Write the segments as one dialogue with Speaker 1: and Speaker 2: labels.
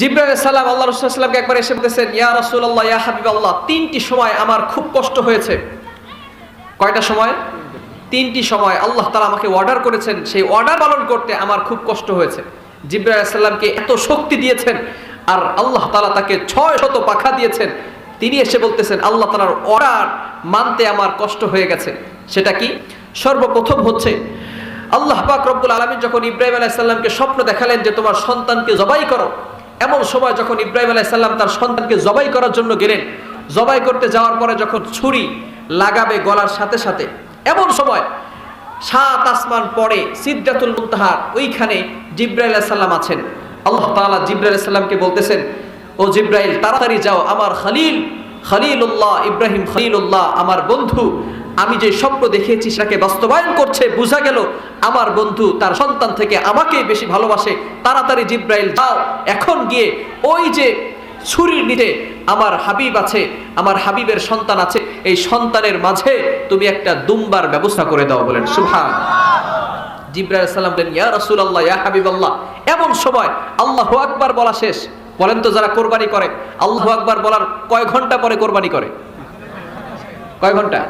Speaker 1: জিব্রাইল সালাম, আল্লাহ রসুল্লাহামকে একবার এসে বলতেছেন, ইয়া রসুল্লাহ ইয়া হাবিব আল্লাহ তিনটি সময় আমার খুব কষ্ট হয়েছে। কয়টা সময়? তিনটি সময় আল্লাহ তালা আমাকে অর্ডার করেছেন, সেই অর্ডার পালন করতে আমার খুব কষ্ট হয়েছে। জিব্রাইল সাল্লামকে এত শক্তি দিয়েছেন আর আল্লাহ তালা তাকে ছয় শত পাখা দিয়েছেন, তিনি এসে বলতেছেন, আল্লাহ তালার অর্ডার মানতে আমার কষ্ট হয়ে গেছে। সেটা কি? সর্বপ্রথম হচ্ছে, আল্লাহ পাক রব্বুল আলমী যখন ইব্রাহিম আলাহিসাল্লামকে স্বপ্ন দেখালেন যে তোমার সন্তানকে জবাই করো এমন সময় যখন ইব্রাহিম আলাইসাল্লাম তার সন্তানকে জবাই করার জন্য গেলেন, জবাই করতে যাওয়ার পরে যখন ছুরি লাগাবে গলার সাথে সাথে, এমন সময় সাত আসমান পরে সিদ্ধাতুল মুহার ওইখানে জিব্রাইল সাল্লাম আছেন। আল্লাহ তালা জিব্রাইল সাল্লামকে বলতেছেন, ও জিব্রাইল, তাড়াতাড়ি যাও, আমার খালিল খালিলুল্লাহ, ইব্রাহিম খালিলুল্লাহ, আমার বন্ধু, আমি যে স্বপ্ন দেখিয়েছি সেটাকে বাস্তবায়ন করছে, বোঝা গেল আমার বন্ধু তার সন্তান থেকে আমাকে বেশি ভালোবাসে, তাড়াতাড়ি জিব্রাইল যাও, এখন গিয়ে ওই যে ছুরির নিচে আমার হাবিব আছে, আমার হাবিবের সন্তান আছে, এই সন্তানের মাঝে তুমি একটা দুম্বার ব্যবস্থা করে দাও বলেন সুভান জিব্রাইল সাল্লাম বলেন, ইয়া রাসূলুল্লাহ, ইয়া হাবিবাল্লাহ। এমন সময় আল্লাহ আকবার বলা শেষ। বলেন তো যারা কোরবানি করে, আল্লাহু আকবার বলার কয় ঘণ্টা পরে কোরবানি করে? কয় ঘণ্টা?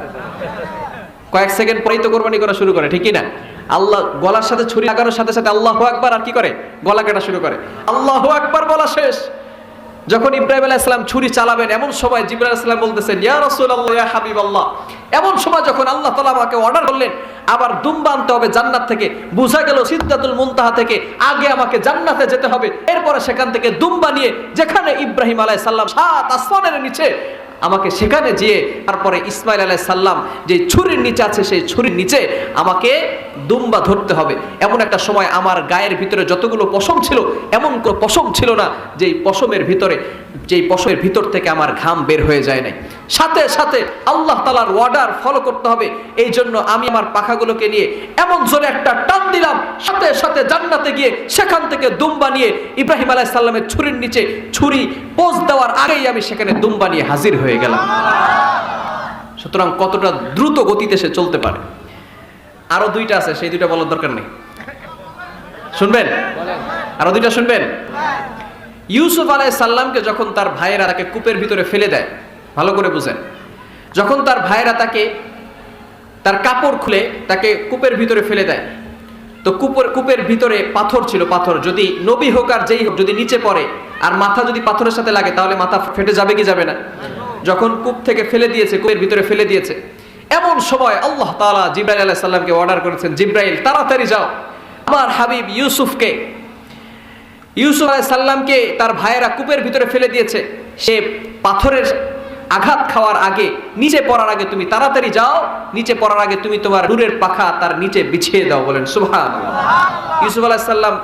Speaker 1: কয়েক সেকেন্ড পরেই তো কোরবানি করা শুরু করে, ঠিকই না? আল্লাহ গলার সাথে ছুরি লাগানোর সাথে সাথে আল্লাহ আকবার আর কি করে? গলা কাটা শুরু করে। আল্লাহ আকবার বলা শেষ। যখন ইব্রাহিম আলাইহিস সালাম ছুরি চালাবেন, এমন সময় জিব্রাইল আলাইহিস সালাম বলতেছেন, ইয়া রাসূলুল্লাহ, ইয়া হাবিবাল্লাহ। এমন সময় যখন আল্লাহ তাআলা আমাকে অর্ডার করলেন আবার দুম্বা আনতে হবে জান্নাত থেকে। বোঝা গেল সিদ্ধাতুল মুন্তাহা থেকে আগে আমাকে জান্নাতে যেতে হবে। এরপরে সেখান থেকে দুম্বা নিয়ে যেখানে ইব্রাহিম আলাই সাল্লাম সাত আসমানের নিচে আমাকে সেখানে যেয়ে তারপরে ইসমাইল আলাহ সাল্লাম যে ছুরির নিচে আছে, সেই ছুরির নিচে আমাকে দুম্বা ধরতে হবে। এমন একটা সময় আমার গায়ের ভিতরে যতগুলো পশম ছিল, এমন কোনো পশম ছিল না যেই পশমের ভিতরে, যেই পশমের ভিতর থেকে আমার ঘাম বের হয়ে যায় নাই। সাথে সাথে আল্লাহ তালার ওয়ার্ডার ফলো করতে হবে। এই জন্য আমি আমার পাখাগুলোকে নিয়ে এমন জোরে একটা টান দিলাম। সাথে সাথে জান্নাতে গিয়ে সেখান থেকে দুম্বা নিয়ে ইব্রাহিম আলাহ সাল্লামের ছুরির নিচে ছুরি পোজ দেওয়ার আগেই আমি সেখানে দুম্বা নিয়ে হাজির হয়ে গেলাম সুতরাং কতটা দ্রুত গতিতে সে চলতে পারে? আরও দুইটা আছে, সেই দুইটা বলার দরকার নেই। শুনবেন? আরও দুইটা শুনবেন? ইউসুফ আলাই সাল্লামকে যখন তার ভাইয়েরা তাকে কূপের ভিতরে ফেলে দেয়, ভালো করে বুঝেন। যখন তার ভাইয়েরা তাকে, তার কাপড় খুলে তাকে কূপের ভিতরে ফেলে দেয়, তো কূপের কূপের ভিতরে পাথর ছিল, পাথর। যদি নবী হোক আর যেই হোক, যদি নিচে পড়ে, আর মাথা যদি পাথরের সাথে লাগে, তাহলে মাথা ফেটে যাবে কি যাবে না? যখন কূপ থেকে ফেলে দিয়েছে, কূপের ভিতরে ফেলে দিয়েছে, এমন সময় আল্লাহ তাআলা জিব্রাইল আলাইহিস সালামকে অর্ডার করেছেন, জিব্রাইল, তাড়াতাড়ি যাও। আমার হাবিব ইউসুফকে, ইউসুফ আলাইহিস সাল্লামকে তার ভাইয়েরা কূপের ভিতরে ফেলে দিয়েছে। সে পাথরের আঘাত খাওয়ার আগে, নিচে পড়ার আগে তুমি তাড়াতাড়ি যাও, নিচে পড়ার আগে তুমি তোমার নূরের পাখা তার নিচে বিছিয়ে দাও বলেন সুবহান ইউসুফ আলাইহিস সাল্লাম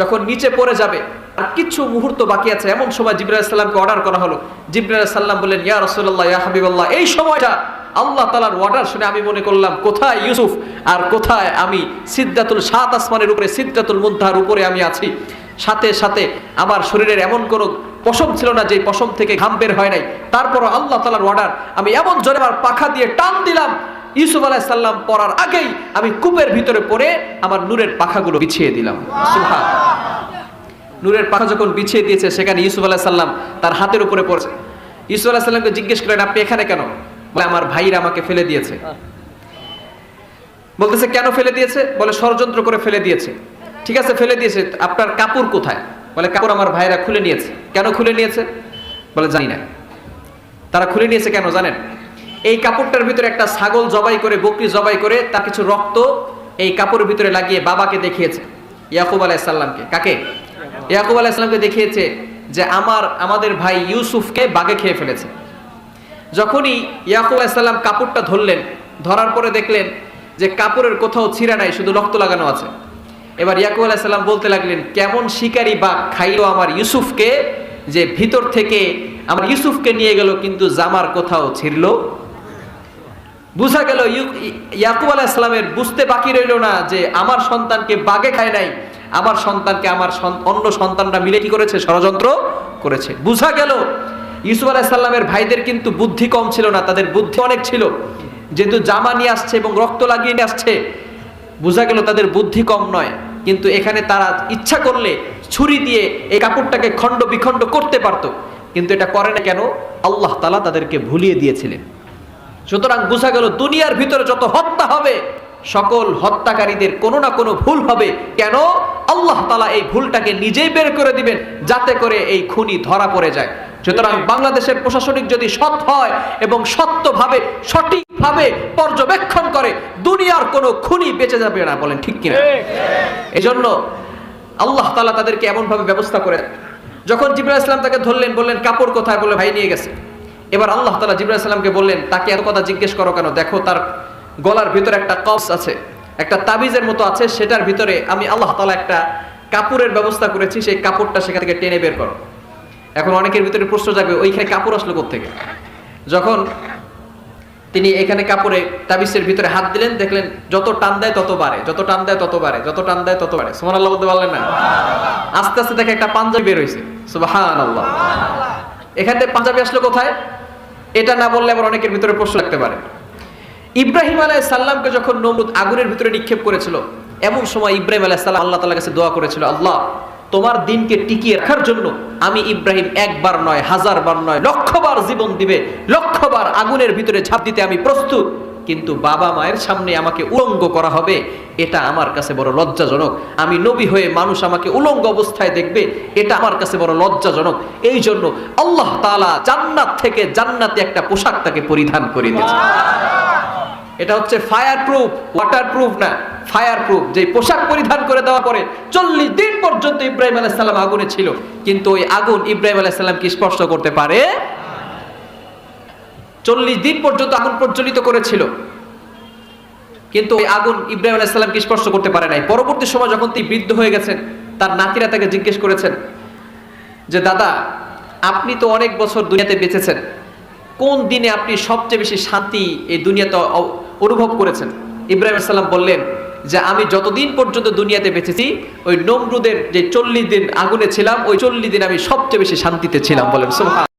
Speaker 1: যখন নিচে পড়ে যাবে, আর কিছু মুহূর্ত বাকি আছে, এমন সময় জিব্রাইল সাল্লামকে অর্ডার করা হলো। জিব্রাইল সাল্লাম বললেন, ইয়া রাসূলুল্লাহ, ইয়া হাবিবাল্লাহ, এই সময়টা আল্লাহ তালার অর্ডার শুনে আমি মনে করলাম, কোথায় ইউসুফ? আর কোথায় আমি সিদ্ধাতুল সাত আসমানের উপরে সিদ্ধাতুল মুন্তাহার উপরে আমি আছি? সাথে সাথে আমার শরীরের এমন কোনো পশম ছিল না যে পশম থেকে ঘাম বের হয় নাই। তারপরও আল্লাহ তালার অর্ডার আমি এমন জোরে আমার পাখা দিয়ে টান দিলাম ইউসুফ আলাহ সাল্লাম পড়ার আগেই আমি কূপের ভিতরে পড়ে আমার নূরের পাখাগুলো বিছিয়ে দিলাম। নূরের পাখা যখন বিছিয়ে দিয়েছে, সেখানে ইউসুফ আলাহ সাল্লাম তার হাতের উপরে পড়েছে। ইউসুফ আলাহ সাল্লামকে জিজ্ঞেস করেন আপনি এখানে কেন? বলে, আমার ভাইরা আমাকে ফেলে দিয়েছে। বলতেছে, কেন ফেলে দিয়েছে? বলে, ষড়যন্ত্র করে ফেলে দিয়েছে। ঠিক আছে, ফেলে দিয়েছে, আপনার কাপড় কোথায়? বলে, কাপড় আমার ভাইরা খুলে নিয়েছে। কেন খুলে নিয়েছে? বলে, জানি না। তারা খুলে নিয়েছে কেন, জানেন? এই কাপড়টার ভিতরে একটা ছাগল জবাই করে, বকরি জবাই করে, তার কিছু রক্ত এই কাপড়ের ভিতরে লাগিয়ে বাবাকে দেখিয়েছে, ইয়াকুব আলাইসাল্লামকে কাকে? ইয়াকুব আলাইসাল্লামকে দেখিয়েছে যে আমার, আমাদের ভাই ইউসুফকে বাগে খেয়ে ফেলেছে। যখনই ইয়াকুব আলাইসাল্লাম কাপড়টা ধরলেন, ধরার পরে দেখলেন যে কাপড়ের কোথাও ছিঁড়া নাই, শুধু রক্ত লাগানো আছে। এবার ইয়াকুব আলাইসাল্লাম বলতে লাগলেন, কেমন শিকারী বাঘ খাইলো আমার ইউসুফকে যে ভিতর থেকে আমার ইউসুফকে নিয়ে গেল, কিন্তু জামার কোথাও ছিঁড়ল? বুঝা গেল ইয়াকুব আলাইসাল্লামের বুঝতে বাকি রইল না যে আমার সন্তানকে বাগে খায় নাই, আমার সন্তানকে আমার অন্য সন্তানরা মিলে কি করেছে? ষড়যন্ত্র করেছে। বুঝা গেল, ইউসুফ আলাহ আলাইসাল্লামের ভাইদের কিন্তু বুদ্ধি কম ছিল না, তাদের বুদ্ধি অনেক ছিল। যেহেতু জামা নিয়ে আসছে এবং রক্ত লাগিয়ে নিয়ে আসছে, বোঝা গেল তাদের বুদ্ধি কম নয়। কিন্তু এখানে তারা ইচ্ছা করলে ছুরি দিয়ে এই কাপড়টাকে খণ্ড বিখণ্ড করতে পারতো, কিন্তু এটা করে না কেন? আল্লাহ তালা তাদেরকে ভুলিয়ে দিয়েছিলেন। সুতরাং বোঝা গেল, দুনিয়ার ভিতরে যত হত্যা হবে, সকল হত্যাকারীদের কোনো না কোনো ভুল হবে। কেন? আল্লাহ তালা এই ভুলটাকে নিজেই বের করে দিবেন, যাতে করে এই খুনি ধরা পড়ে যায়। সুতরাং বাংলাদেশের প্রশাসনিক যদি সৎ হয় এবং সত্যভাবে, সঠিকভাবে পর্যবেক্ষণ করে, দুনিয়ার কোনো খুনি বেঁচে যাবে না, বলেন ঠিক কিনা? এজন্য আল্লাহ তালা তাদেরকে এমনভাবে ব্যবস্থা করে। যখন জিবরাল ইসলাম তাকে ধরলেন, বললেন, কাপড় কোথায়? বলে, ভাই, নিয়ে গেছে। এবার আল্লাহ তালা জিবরাল বললেন, তাকে এত কথা জিজ্ঞেস করো কেন? দেখো, তার গলার ভিতরে একটা কস আছে, একটা তাবিজের মতো আছে, সেটার ভিতরে আমি আল্লাহ তালা একটা কাপড়ের ব্যবস্থা করেছি, সেই কাপড়টা সেখান থেকে টেনে বের করো। এখন অনেকের ভিতরে প্রশ্ন যাবে ওইখানে কাপড় আসলো থেকে যখন তিনি এখানে কাপড়ে তাবিজের ভিতরে হাত দিলেন, দেখলেন যত টান দেয় তত বাড়ে, যত টান দেয় তত বাড়ে, যত টান দেয় তত বাড়ে। সুমান আল্লাহ বলতে পারলেন না? আস্তে আস্তে দেখে একটা পাঞ্জাবি বের হয়েছে সুবাহান আল্লাহ এখান পাঞ্জাবি আসলো কোথায়? এটা না বললে আমার অনেকের ভিতরে প্রশ্ন লাগতে পারে। ইব্রাহিম আলাহ সাল্লামকে যখন নমরুদ আগুনের ভিতরে নিক্ষেপ করেছিল এমন সময় ইব্রাহিম আলাহ সাল্লাম আল্লাহ তালার কাছে দোয়া করেছিল, আল্লাহ, তোমার দিনকে টিকিয়ে রাখার জন্য আমি ইব্রাহিম একবার নয় হাজার বার নয়, লক্ষবার জীবন দিবে, লক্ষবার আগুনের ভিতরে ঝাঁপ দিতে আমি প্রস্তুত। কিন্তু বাবা মায়ের সামনে আমাকে উলঙ্গ করা হবে এটা আমার কাছে বড় লজ্জাজনক। আমি নবী হয়ে মানুষ আমাকে উলঙ্গ অবস্থায় দেখবে এটা আমার কাছে বড় লজ্জাজনক। এই জন্য আল্লাহ তালা জান্নাত থেকে জান্নাতে একটা পোশাক তাকে পরিধান করে দিয়েছে এটা হচ্ছে ফায়ার প্রুফ ওয়াটার প্রুফ না ফায়ার প্রুফ যে পোশাক পরিধান করে দেওয়া পরে চল্লিশ দিন পর্যন্ত ইব্রাহিম আলাইহিস সালাম আগুনে ছিল। কিন্তু ওই আগুন ইব্রাহিম আলাইহিস সালাম কি স্পর্শ করতে পারে চল্লিশ দিন পর্যন্ত আগুন প্রজ্বলিত করেছিল। কিন্তু ওই আগুন ইব্রাহিম আলাইহিস সালাম স্পর্শ করতে পারে নাই। পরবর্তী সময় যখন তিনি বৃদ্ধ হয়ে গেছেন, তার নাতিরা তাকে জিজ্ঞেস করেছেন যে, দাদা, আপনি তো অনেক বছর দুনিয়াতে বেঁচেছেন। কোন দিনে আপনি সবচেয়ে বেশি শান্তি এই দুনিয়াতে অনুভব করেছেন? ইব্রাহিম সাল্লাম বললেন যে, আমি যতদিন পর্যন্ত দুনিয়াতে বেঁচেছি, ওই নমরুদের যে চল্লিশ দিন আগুনে ছিলাম, ওই চল্লিশ দিন আমি সবচেয়ে বেশি শান্তিতে ছিলাম, বলেন। সুবহান